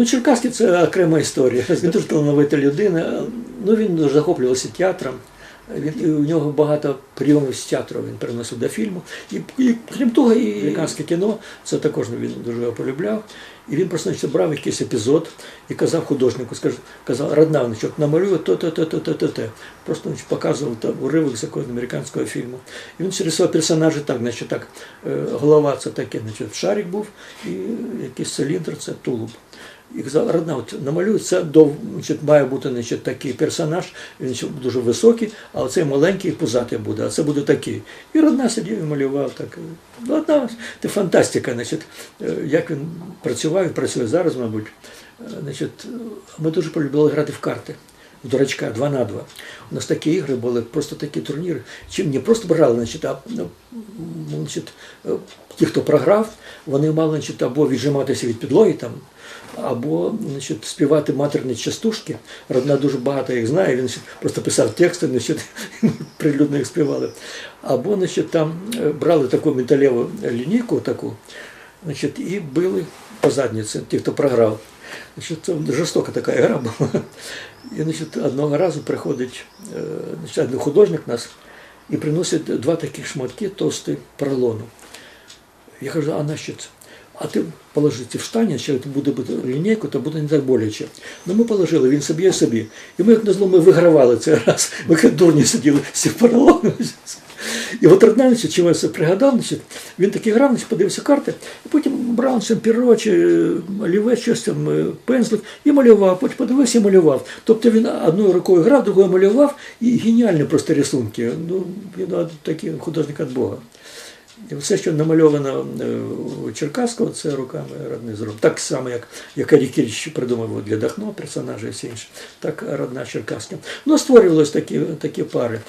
Ну, Черкаський це окрема історія. Він дуже талановита людина. Ну, він дуже захоплювався театром. Він, у нього багато прийомів з театру він приносив до фільму. І, і крім того, і американське кіно це також він дуже полюбляв. І він просто значить, брав якийсь епізод і казав художнику, скажу, казав, родна, значить, намалює то, то, то, то, то, то, то. Просто значить, показував там, уривок з якогось американського фільму. І він через свого персонажа так, значить, так, е, голова це таке, значить, шарик був, і якийсь циліндр це тулуб. І казав, родна, от намалюй, це до, значить, має бути значить, такий персонаж, він дуже високий, а оцей маленький пузатий буде, а це буде такий. І родна сидів і малював так. Ну, Одна це фантастика, значить, е, як він працював працює зараз, мабуть. Е, Значить, ми дуже полюбили грати в карти. В дурачка 2 на 2. У нас такі ігри були, просто такі турніри. Чим не просто брали, значить, а ну, значить, е, ті, хто програв, вони мали значить, або віджиматися від підлоги там, або значить, співати матерні частушки. Родна дуже багато їх знає, він значить, просто писав тексти, значить, прилюдно їх співали. Або значить, там е, брали таку металеву лінійку таку, значить, і били по задниці, ті, хто програв. Значить, це жорстока така гра була. І значить, одного разу приходить е, значить, один художник нас і приносить два таких шматки товсті поролону. Я кажу, а на це? А ти положи ці штані, якщо це буде лінійку, то буде не так боляче. Ну ми положили, він собі, я собі. І ми, як назло, ми вигравали цей раз. Ми як дурні сиділи цим поролоном. І от Роднавич, чого я це пригадав, значить, він такий грав, значить, подивився карти, і потім брав там перо чи е, олівець, щось там, е, пензлик, і малював, потім подивився і малював. Тобто він одною рукою грав, другою малював, і геніальні просто рисунки. Ну, він такий художник від Бога. Все, що намальовано е, у Черкаського, це руками родни зроб. Так само, як, як Арі Кіріч придумав для Дахно персонажа і все інше, так родна Черкаська. Ну, створювалися такі, такі пари.